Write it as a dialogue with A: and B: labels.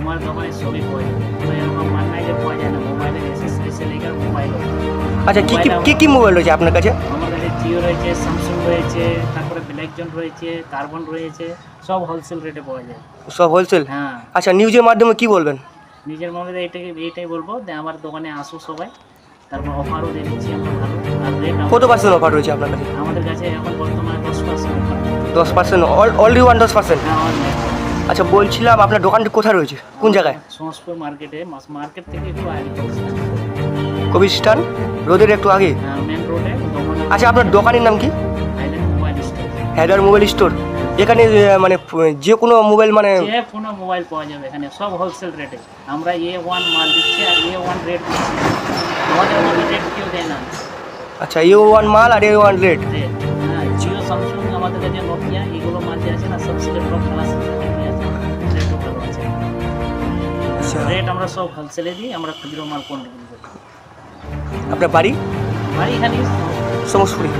A: আমার দোকানে সবই পাওয়া যাবে তো এরকম মাল নাই যে পাওয়া যায় না মোবাইলের এসেসরি সেলিকার মোবাইল
B: আচ্ছা কি কি কি কি মোবাইল রয়েছে আপনার কাছে?
A: আমার কাছে জিও রয়েছে স্যামসাং রয়েছে তারপরে ব্ল্যাকজন রয়েছে কার্বন রয়েছে সব হোলসেল রেটে পাওয়া যায়।
B: সব হোলসেল
A: হ্যাঁ।
B: আচ্ছা নিউজের মাধ্যমে কি বলবেন?
A: নিজের মধ্যে এইটাকে এইটাই বলব যে আমার দোকানে আসো সবাই তারপর অফারও দিয়ে দিচ্ছি আমরা। ভালো আর রেট
B: কত পার্সেন্ট অফার রয়েছে আপনার কাছে?
A: আমাদের কাছে এখন বর্তমানে দশ পার্সেন্ট অফার
B: দশ পার্সেন্ট অলরেডি ওয়ান দশ পার্সেন্ট
A: হ্যাঁ
B: আচ্ছা বলছিলাম আপনার দোকানটি কোথায় রয়েছে? কোন জায়গায়?
A: সমস্তপুর মার্কেটে মার্কেট থেকে একটু আগে
B: কবিস্টান রোদের একটু আগে?
A: মেন রোডে
B: আচ্ছা আপনার দোকানের নাম কি?
A: Island mobile store.
B: এখানে মানে যে কোনো মোবাইল মানে
A: যে কোনো মোবাইল পাওয়া যাবে এখানে সব হোলসেল রেটে আমরা এ ওয়ান মাল দিচ্ছি আর এ ওয়ান রেট দিচ্ছি। আমাদের রেট কেউ দেয় না।
B: আচ্ছা এ ওয়ান মাল আর এ ওয়ান রেট
A: হ্যাঁ জিও স্যামসাং আমাদের কাছে নোকিয়া এগুলো মাল যে আছে না সব সিলেক্ট রেট আমরা সব হোলসেলে দিই আমরা খুচরো মাল কোন
B: আপনার বাড়ি?
A: বাড়ি এখানে
B: সমস্যপুরি